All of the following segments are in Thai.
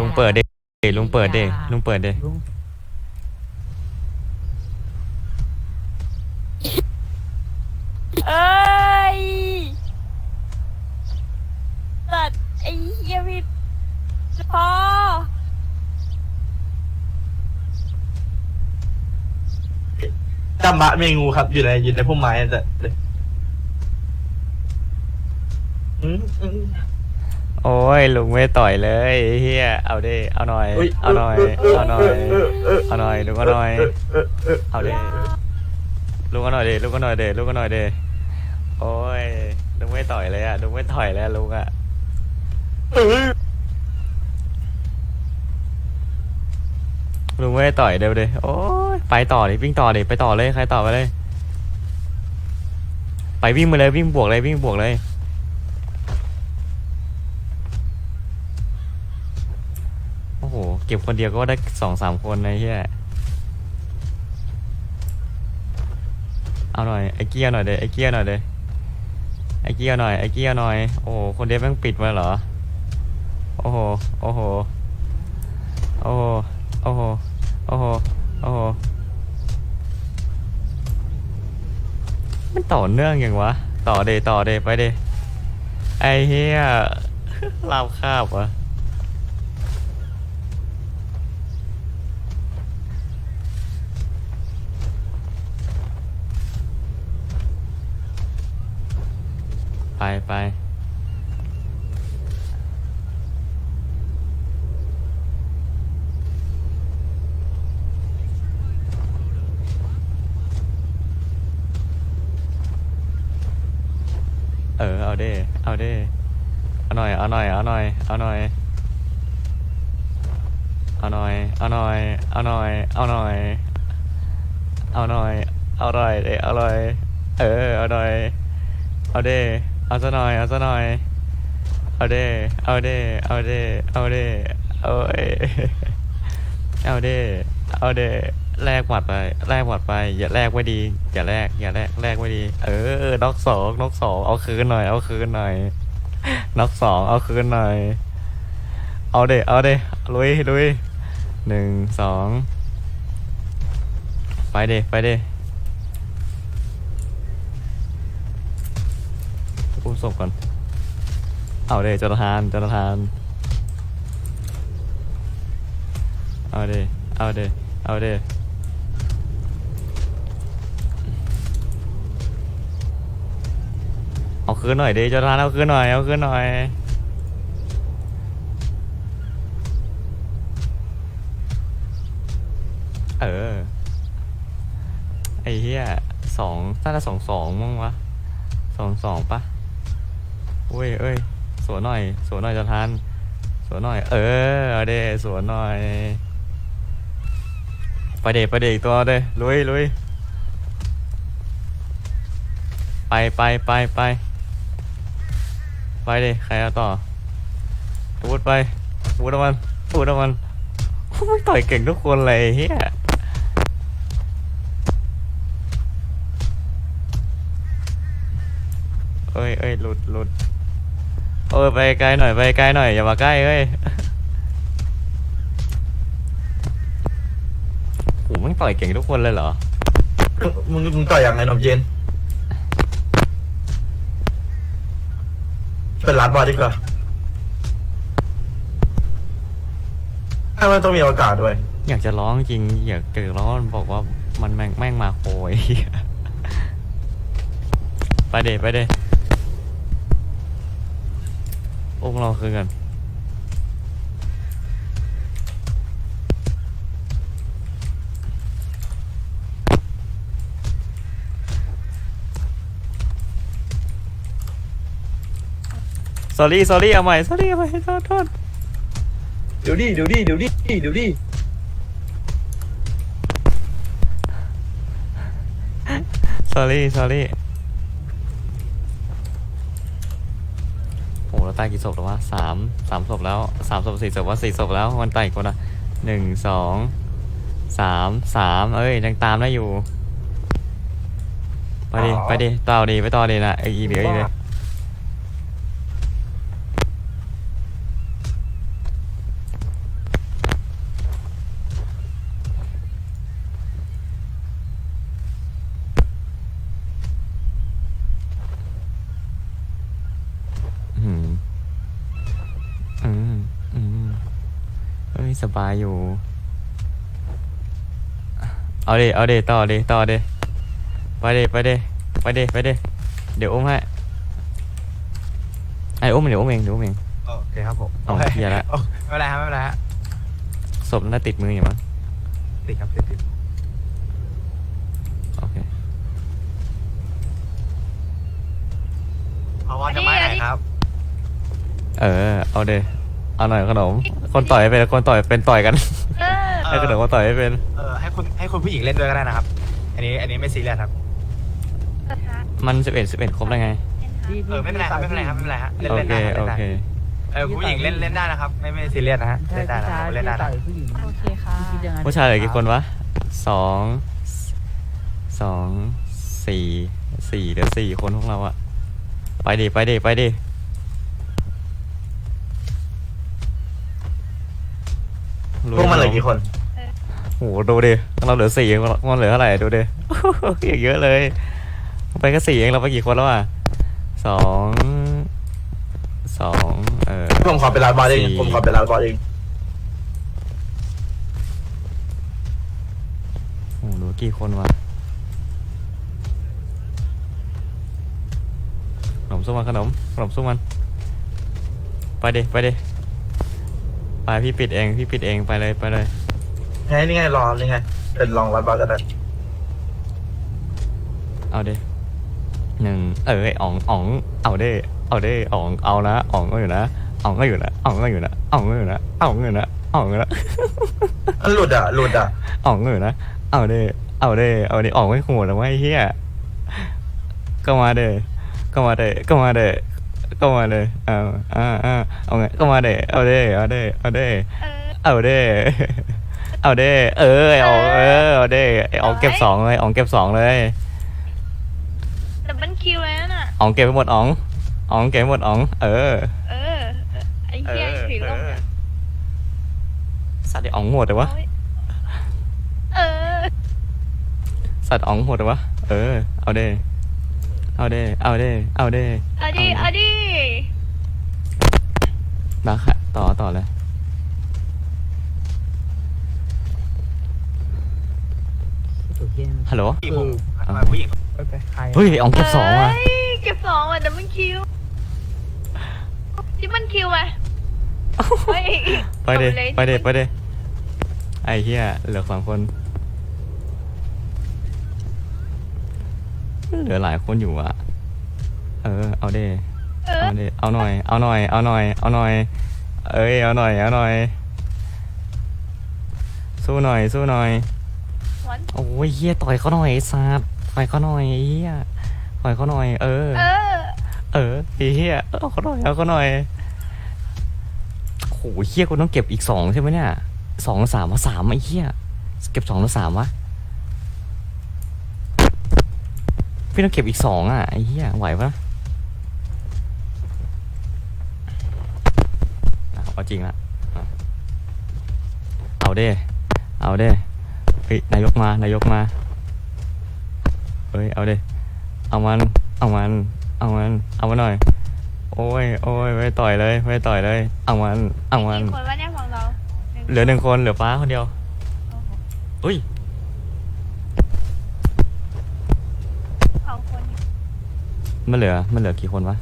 ลุงเปิดเดลุงเปิดเดลุงเปิดเดลุงเอ้ยสัตว์ไอ้เหี้ยพี่พอจำบะเมงูครับ อยู่ในอยู่ในพุ่มไม้แต่อืมอืม โอ้ยลุงไม่ต่อยเลยไอ้เฮียเอาเดเอาหน่อยอุ๊ยเอาหน่อย เอาหน่อย เอาหน่อยลุงเอาหน่อย เออเออเอาเดลุงเอาหน่อยเดลุงเอาหน่อยเดลุงเอาหน่อยเดโอ้ยลุงไม่ต่อยเลยอะลุงไม่ต่อยแล้วลุงอะเออลุงไม่ได้ต่อยเดี๋ยวเดโอ้ยไปต่อดิวิ่งต่อดิไปต่อเลยใครต่อไปเลย ไปวิ่งมาเลยวิ่งบวกเลยวิ่งบวกเลย โอ้โห เก็บคนเดียวก็ได้สองสามคนนะเฮียเอาหน่อยไอ้เกี้ยหน่อยเดไอ้เกี้ยหน่อยเดไอ้เกี้ยหน่อยไอ้เกี้ยหน่อยโอ้โหคนเดียวแม่งปิดมาเหรอโอ้โหโอ้โหโอ้โหโอ้โหโอ้โหโอ้โหมันต่อเนื่องอย่างวะ ต่อเดต่อเดไปเดไอ้เฮียลาบคาบวะ ไปไปเออ เอาเด้ เอาเด้ เอาหน่อย เอาหน่อย เอาหน่อย เอาหน่อย เอาหน่อย เอาหน่อย เอาหน่อย เอาหน่อย เอาหน่อย เอาหน่อยเด้เอาหน่อย เออ เอาหน่อย เอาเด้ เอาซะหน่อย เอาซะหน่อย เอาเด้ เอาเด้ เอาเด้ เอาเด้ เอาเอเอาเด้ เอาเด้ แลกหมัดไป แลกหมัดไป อย่าแลกไม่ดี อย่าแลก อย่าแลก แลกไม่ดี เออ นอกสองนอกสอง เอาคืนหน่อย เอาคืนหน่อย นอกสอง เอาคืนหน่อย เอาเด้ เอาเด้ ลุยลุยหนึ่งสอง ไปเด้ ไปเด้ มศพก่อน เอาเดจรทานจรทาน เอาเดเอาเดเอาเดเอาคืนหน่อยเดจรทานเอาคืนหน่อย เอาคืนหน่อยเออ ไอ้เหี้ยสองน่าจะสองสองมั้งวะสองสองปะ เว้ยเอ้ย สวนหน่อย สวนหน่อยจะทันสวนหน่อย เออเอาเดสวนหน่อยไปเดไปเดอีกตัวเดลุยลุยไปไปไปไปไปเดใครเอาต่อพูดไปพูดเอามันพูดเอามันโอ้ยต่อยเก่งทุกคนเลยเฮียเอ้ยเอ้ยหลุดหลุด เออไปไกลหน่อยไปไกลหน่อยอย่ามาใกล้เอ้ยโหแมันต่อยเก่งทุกคนเลยเหรอ มึงมึงต่อยยังไงนมเย็น เป็นร้านบอลดีกว่าถ้ามันต้องมีโอกาสด้วย อยากจะร้องจริง อยากจะร้องบอกว่ามันแม่งแม่งมาโคยเหี้ยไปเดไปเด อุ้มเราคืนกันสอรี่สอรี่เอาใหม่สอรี่เอาใหม่โทษโทษเดี๋ยวดิเดี๋ยวดิเดี๋ยวดิเดี๋ยวดิ sorry sorry โหเรา ตายกี่ศพแล้ววะสามสามศพแล้วสามศพสี่ศพว่าสี่ศพแล้วมันตายอีกคนละหนึ่งสองสามสามเอ้ยยังตามได้อยู่ ไปดิ ไปดิต่อดิไปต่อดินะไอ้อีเหลืออีกเลยย สบายอยู่ เอาดิเอาดิต่อดิต่อดิไปดิไปดิไปดิไปดิเดี๋ยวอุ้มให้ไอ้อุ้มเดี๋ยวอุ้มเองเดี๋ยวอุ้มเอง โอเคครับผมเอาเหี้ยละ โอ้ไม่เป็นไรครับไม่เป็นไรฮะศพน่าติดมืออยู่มั้งติดครับติดติดโอเคเอาวันจะไม้ไหนครับ เออเอาดิ เอาหน่อยขนม คนต่อยเป็นคนต่อยเป็นต่อยกันเออไอ้ขนมคนต่อยไม่เป็น เออให้คุณให้คุณผู้หญิงเล่นด้วยก็ได้นะครับ อันนี้อันนี้ไม่ซีเรียสครับกระทะมันสิบเอ็ดสิบเอ็ดครบแล้วไงเป็นหาเออไม่เป็นไรครับไม่เป็นไรครับไม่เป็นไรฮะเล่นโอเล่นเคได้ครับโอเล่นได้เค เออคุณผู้หญิงเล่นเล่นได้นะครับไม่ไม่ซีเรียสนะฮะเล่นได้นะครับเล่นได้นะผู้หญิงโอเคค่ะคิดยังไงผู้ชายเหลือกี่คนวะสองสองสี่สี่เหลือสี่คนพวกเราอะไปดิไปดิไปดิ พวกมันเหลือกี่คนโหดูดิเราเหลือสี่มันเหลือเท่าไหร่ดูดิ อย่างเยอะเลยไปแค่สี่เองเราไปกี่คนแล้วอะสองสองเออผมขอเป็นลาบอสเองสี่ผมขอเป็นลาบอสเองโอ้โหเหลือกี่คนวะขนมสู้มันขนมขนมสู้มัน ไปดิไปดิไป พี่ปิดเองพี่ปิดเองไปเลยไปเลยไงนี่ไงรอนี่ไงเป็นลองลาบอสก็ได้เอาดิหนึ่งเออไอ้อ๋องอ๋องเอาดิเอาดิอ๋องเอานะอ๋องก็อยู่นะอ๋องก็อยู่นะอ๋องก็อยู่นะอ๋องก็อยู่นะอ๋องก็อยู่นะอ๋องก็อยู่นะมันหลุดอะหลุดอะอ๋องก็อยู่นะเอาดิเอาดิเอาดิอ๋องไม่โหดหรอวะไอ้เหี้ยก็มาเด้ก็มาเด้ก็มาเด้ ก็มาเด้เอาอ่าอ่าเอาไงก็มาเด้เอาเด้เอาเด้เอาเด้เออเอาเด้เอาเด้เออไออองเออเอาเด้ไออองเก็บสองเลยอองเก็บสองเลยแต่มันคิวแล้วน่ะอองเก็บไปหมดอองอองเก็บไปหมดอองเออเออ เออไอ้เหี้ยถือลงเนี่ยสัตว์ไออองโหดเลยวะโอ๊ยเออ สัตว์อองโหดเลยวะเออ เอาเด้ เอาเด้ เอาเด้ เอาเด้เอาดิเอาดิมาค่ะต่อต่อเลย ตัวเย็นฮัลโหล ผู้หญิงผมอ่าผู้หญิงไปใครเฮ้ยไออองเก็บสองว่ะเฮ้ยเก็บสองว่ะแต่มันคิวที่มันคิวอะเฮ้ยไปเด้อาลยไปเด้ ไปเด้ ไอเฮียเหลือสองคน เหลือหลายคนอยู่อะเออ เอาเด้เออเอาดิเอาหน่อย เอาหน่อย เอาหน่อย เอาหน่อย เอ้ย เอาหน่อย เอาหน่อย สู้หน่อย สู้หน่อยวันโอ้ยเฮียต่อยเขาหน่อยไอ้สัตว์ต่อยเขาหน่อยไอ้เฮียต่อยเขาหน่อย เออ เออ เออไอ้เฮียเอาเขาหน่อย เอาเขาหน่อยโอ้โหเฮียกูต้องเก็บอีกสองใช่ไหมเนี่ยสองหรือสามวะสามไอ้เฮียเก็บสองหรือสามวะ พี่ต้องเก็บอีกสองอะไอ้เฮียไหวปะอะเอาจริงละอะเอาเด้ เอาเด้เฮ้ยนายกมานายกมาเฮ้ยเอาเด้ เอามัน เอามัน เอามัน เอามาหน่อย โอ้ยโอ้ยไม่ต่อยเลยไม่ต่อยเลย เอามัน เอามัน กี่คนวะเนี่ยฝั่งเราเหลือหนึ่งคนเหลือฟ้าคนเดียว โอ้โห อุ้ย สองคน มันเหลือ มันเหลือกี่คนวะ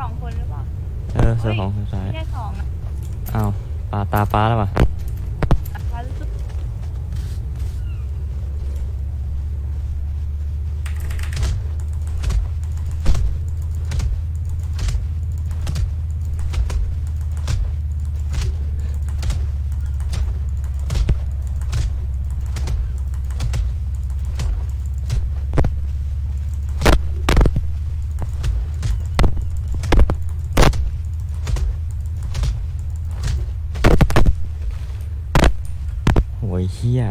สองคนหรือเปล่าเออเสือของคนซ้ายแค่สองอะอ้าวปลาตาฟ้าแล้วป่ะ เฮีย